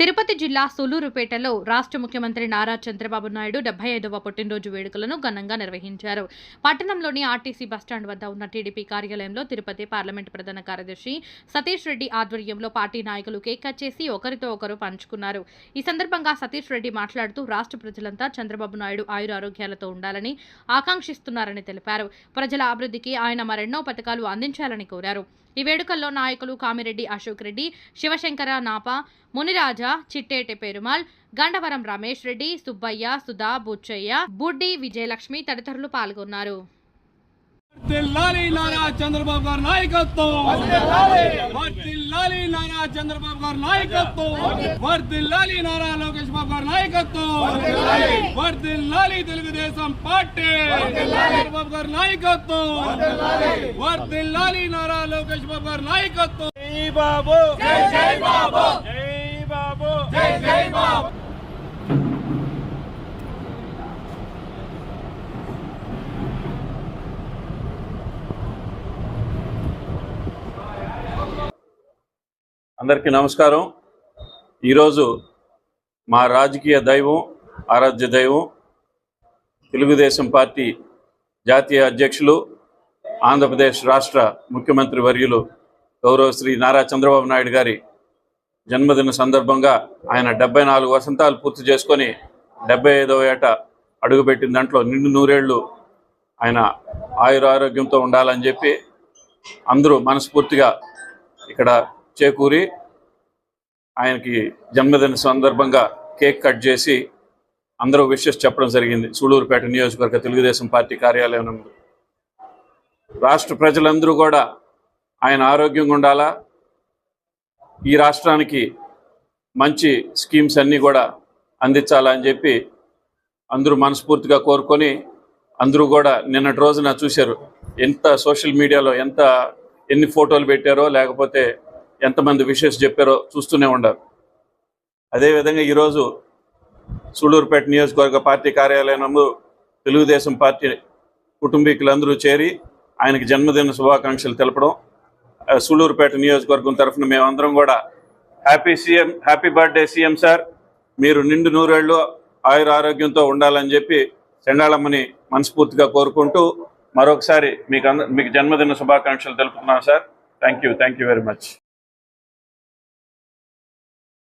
తిరుపతి జిల్లా సూలూరుపేటలో రాష్ట్ర ముఖ్యమంత్రి నారా చంద్రబాబు నాయుడు డెబ్బై ఐదవ పుట్టినరోజు వేడుకలను ఘనంగా నిర్వహించారు. పట్టణంలోని ఆర్టీసీ బస్టాండ్ వద్ద ఉన్న టీడీపీ కార్యాలయంలో తిరుపతి పార్లమెంట్ ప్రధాన కార్యదర్శి సతీష్ రెడ్డి ఆధ్వర్యంలో పార్టీ నాయకులు కేక్ కట్ చేసి ఒకరితో ఒకరు పంచుకున్నారు. ఈ సందర్భంగా సతీష్ రెడ్డి మాట్లాడుతూ రాష్ట్ర ప్రజలంతా చంద్రబాబు నాయుడు ఆయురారోగ్యాలతో ఉండాలని ఆకాంక్షిస్తున్నారని తెలిపారు. ప్రజల అభివృద్ధికి ఆయన మరెన్నో పథకాలు అందించాలని కోరారు. ఈ వేడుకల్లో నాయకులు కామిరెడ్డి అశోక్ రెడ్డి శివశంకర నాప మునిరాజ చిట్టేటి పెరుమాల్ గండవరం రమేష్ రెడ్డి సుబ్బయ్య సుధా బుచ్చయ్య బుడ్డి విజయలక్ష్మి తదితరులు పాల్గొన్నారు. చంద్రబాబు గారి నాయకత్వం. నారా చంద్రబాబు గారి నాయకత్వం. వర్ధిల్లాలి నారా లోకేష్ బాబు గారి నాయకత్వం. వర్ధిల్లాలి తెలుగుదేశం పార్టీ. చంద్రబాబు గారి నాయకత్వం. వర్ధిల్లాలి నారా లోకేష్ బాబు గారి నాయకత్వం. జై బాబు. జై జై బాబు జై బాబు అందరికీ నమస్కారం. ఈరోజు మా రాజకీయ దైవం ఆరాధ్య దైవం తెలుగుదేశం పార్టీ జాతీయ అధ్యక్షులు ఆంధ్రప్రదేశ్ రాష్ట్ర ముఖ్యమంత్రి వర్యులు గౌరవ శ్రీ నారా చంద్రబాబు నాయుడు గారి జన్మదిన సందర్భంగా ఆయన డెబ్బై నాలుగు వసంతాలు పూర్తి చేసుకొని డెబ్బై ఐదవ ఏట అడుగుపెట్టిన దాంట్లో నిండు నూరేళ్ళు ఆయన ఆయుర ఆరోగ్యంతో ఉండాలని చెప్పి అందరూ మనస్ఫూర్తిగా ఇక్కడ చేకూరి ఆయనకి జన్మదిన సందర్భంగా కేక్ కట్ చేసి అందరూ విషెస్ చెప్పడం జరిగింది. సూళూరుపేట నియోజకవర్గ తెలుగుదేశం పార్టీ కార్యాలయం రాష్ట్ర ప్రజలందరూ కూడా ఆయన ఆరోగ్యంగా ఉండాలా? ఈ రాష్ట్రానికి మంచి స్కీమ్స్ అన్నీ కూడా అందించాలని చెప్పి అందరూ మనస్ఫూర్తిగా కోరుకొని అందరూ కూడా నిన్నటి రోజున చూశారు ఎంత సోషల్ మీడియాలో ఎంత ఎన్ని ఫోటోలు పెట్టారో లేకపోతే ఎంతమంది విషెస్ చెప్పారో చూస్తూనే ఉండరు అదేవిధంగా ఈరోజు సూళూరుపేట నియోజకవర్గ పార్టీ కార్యాలయంలో తెలుగుదేశం పార్టీ కుటుంబీకులందరూ చేరి ఆయనకి జన్మదిన శుభాకాంక్షలు తెలపడం ఆ, సూళ్ళూరుపేట నియోజకవర్గం తరఫున మేమందరం కూడా happy CM happy birthday CM sir. మీరు నిండు నూరేళ్ళు ఆయుర ఆరోగ్యంతో ఉండాలని చెప్పి చెండాళమ్మని మనస్ఫూర్తిగా కోరుకుంటూ మరొకసారి మీకు మీకు జన్మదిన శుభాకాంక్షలు తెలుపుతున్నాం sir. Thank you thank you very much